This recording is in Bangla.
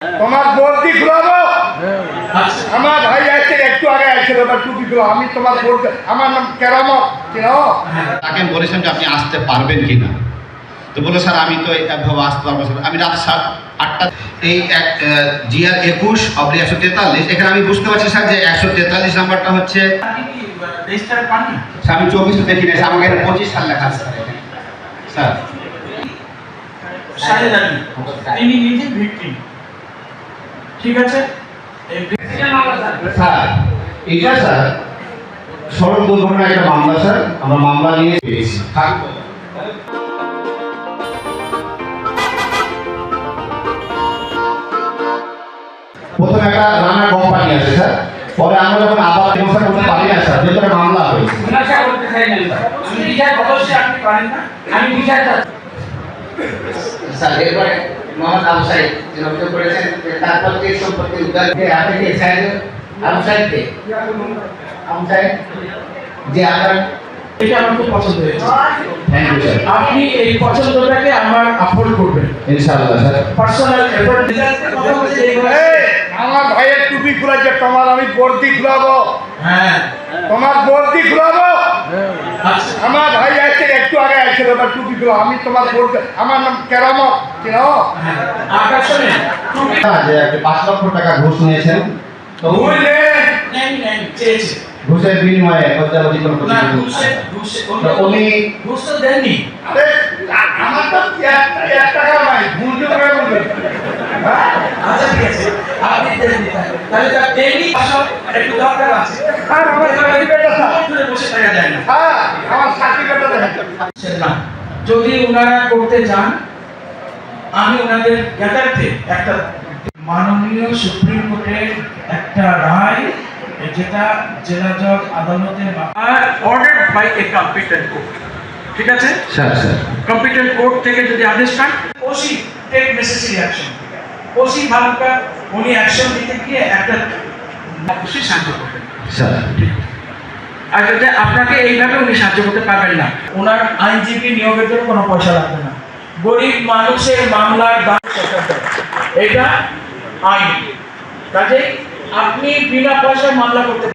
তোমার বর্দি ঘুরাবো? আমার ভাই আছে একটু আগে আছে ওটা টুপি গুলো আমি তোমার বলতে আমার নাম কেরামত চিনো তাকে আমি বলেছিলাম যে আপনি আসতে পারবেন কি না তো বলে স্যার আমি তো একভাবে আসতে পারব স্যার। আমি রাত সাত আটটা এই এক জিআর একুশ অব্দি একশো তেতাল্লিশ। এখানে আমি বুঝতে পারছি স্যার যে একশো তেতাল্লিশ নাম্বারটা হচ্ছে আমি চব্বিশে দেখি না স্যার, আমাকে পঁচিশ সাল লেখা আছে। স্যার। স্যার তিনি নিজে ভিকটিম। ঠিক আছে? স্যার। এটা স্যার সড়ক দুর্ঘটনা একটা মামলা স্যার। আমরা মামলা নিয়ে পেয়েছি। প্রথমে একটা রান্নার কোম্পানি আছে স্যার। পরে আমরা যখন আবার ব্যবসা করতে পারি না স্যার যেহেতু একটা মামলা হয়েছে। আমি স্যার এরপরে মোহাম্মদ আবু সাইদ যিনি অভিযোগ করেছেন যে তার প্রত্যেক সম্পত্তি উদ্ধার আপনি কি সাইদ আবু সাইদকে? আবু সাইদ যে আপনার এটা আমার খুব পছন্দ হয়েছে। থ্যাংক ইউ স্যার আপনি এই পছন্দটাকে আমার আপলোড করবেন। ইনশাআল্লাহ স্যার পার্সোনাল এফোর্ট কথা বলতে এই, আমার ভাইয়ের টুপি তোমার আমি বর্দি ঘুরাবো হ্যাঁ। তোমার বর্দি ঘুরাবো আচ্ছা আমার ভাই আছে একটু আগে আছে ওটা টুপি আমি তোমার আমার নাম কেরামত। হ্যাঁ পাঁচ লক্ষ টাকা ঘুষ নিয়েছেন। তো বুঝলে নেন নেন চেয়েছে। ঘুষের বিনিময়ে পর্যালোচনা করতে না ঘুষে ঘুষে উনি ঘুষ তো দেননি। আমার তো এক এক টাকা নাই বুঝতে পারে বুঝলে আচ্ছা ঠিক আছে। আপনি দেননি তাহলে। তার দেননি একটু দরকার আছে। আর আমার সার্টিফিকেটটা স্যার বসে থাকা যায় না। হ্যাঁ আমার সার্টিফিকেটটা দেখেন না। যদি ওনারা করতে চান আমি ওনাদের জ্ঞাতার্থে একটা মাননীয় সুপ্রিম কোর্টের একটা রায় যেটা জেলা জজ আদালতে ordered by a competent court ঠিক আছে? Sir sir. কম্পিটেন্ট কোর্ট থেকে যদি আদেশ পান। OC take necessary action OC Bhaluka উনি অ্যাকশন দিতে গিয়ে একটা অবশ্যই সাহায্য করবেন। স্যার। আর আপনাকে এইভাবে উনি সাহায্য করতে পারবেন না ওনার আইনজীবী নিয়োগের জন্য কোনো পয়সা লাগবে না। গরিব মানুষের মামলার দাম এটা আইন। কাজে আপনি বিনা পয়সায় মামলা করতে